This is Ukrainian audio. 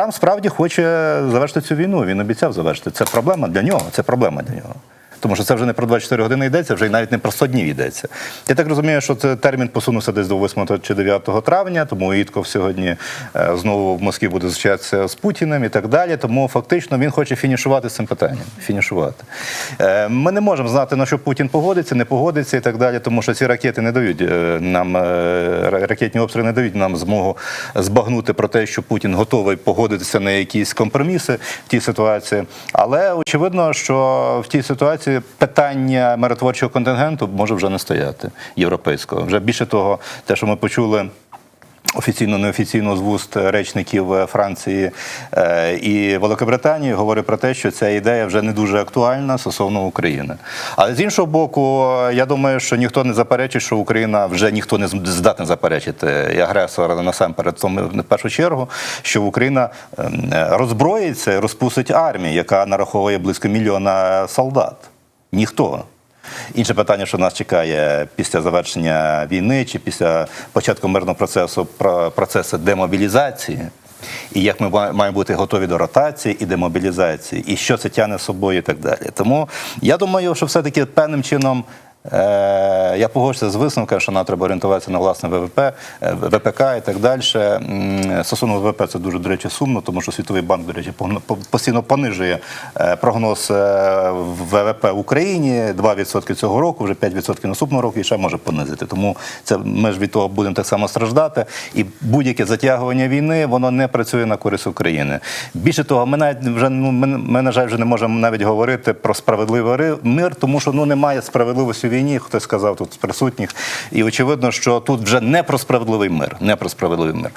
Трамп справді хоче завершити цю війну. Він обіцяв завершити. Це проблема для нього. Це проблема для нього. Тому що це вже не про 24 години йдеться, вже й навіть не про 100 днів йдеться. Я так розумію, що це термін посунувся десь до 8 чи 9 травня, тому Ітков сьогодні е, знову в Москві буде зустрічатися з Путіним і так далі. Тому фактично він хоче фінішувати з цим питанням. Фінішувати. Е, Ми не можемо знати, на що Путін погодиться, не погодиться і так далі, тому що ці ракети не дають е, нам ракетні обстріли не дають нам змогу збагнути про те, що Путін готовий погодитися на якісь компроміси в тій ситуації. Але очевидно, що в тій ситуації питання миротворчого контингенту може вже не стояти європейського. Вже більше того, те, що ми почули. Офіційно неофіційно з вуст речників е, Франції е, і Великобританії говорить про те, що ця ідея вже не дуже актуальна стосовно України. Але з іншого боку, я думаю, що ніхто не заперечить, що Україна вже ніхто не здатний заперечити і агресора насамперед, тому в першу чергу, що Україна ем, роззброїться розпустить армію, яка нараховує близько мільйона солдат. Ніхто. Інше питання, що нас чекає після завершення війни чи після початку мирного процесу процесу демобілізації, і як ми маємо бути готові до ротації і демобілізації, і що це тягне з собою, і так далі. Тому я думаю, що все-таки певним чином. Е, я погоджуся з висновком, що нам треба орієнтуватися на власне ВВП, е, ВПК і так далі. Стосовно ВВП це дуже, до речі, сумно, тому що Світовий банк, до речі, постійно понижує е, прогноз ВВП в Україні 2% цього року, вже 5% наступного року і ще може понизити. Тому це ми ж від того будемо так само страждати. І будь-яке затягування війни воно не працює на користь України. Більше того, ми навіть вже ну ми, ми на жаль вже не можемо навіть говорити про справедливий мир, тому що ну немає справедливості війні. Хтось сказав тут з присутніх, і очевидно, що тут вже не про справедливий мир, не про справедливий мир.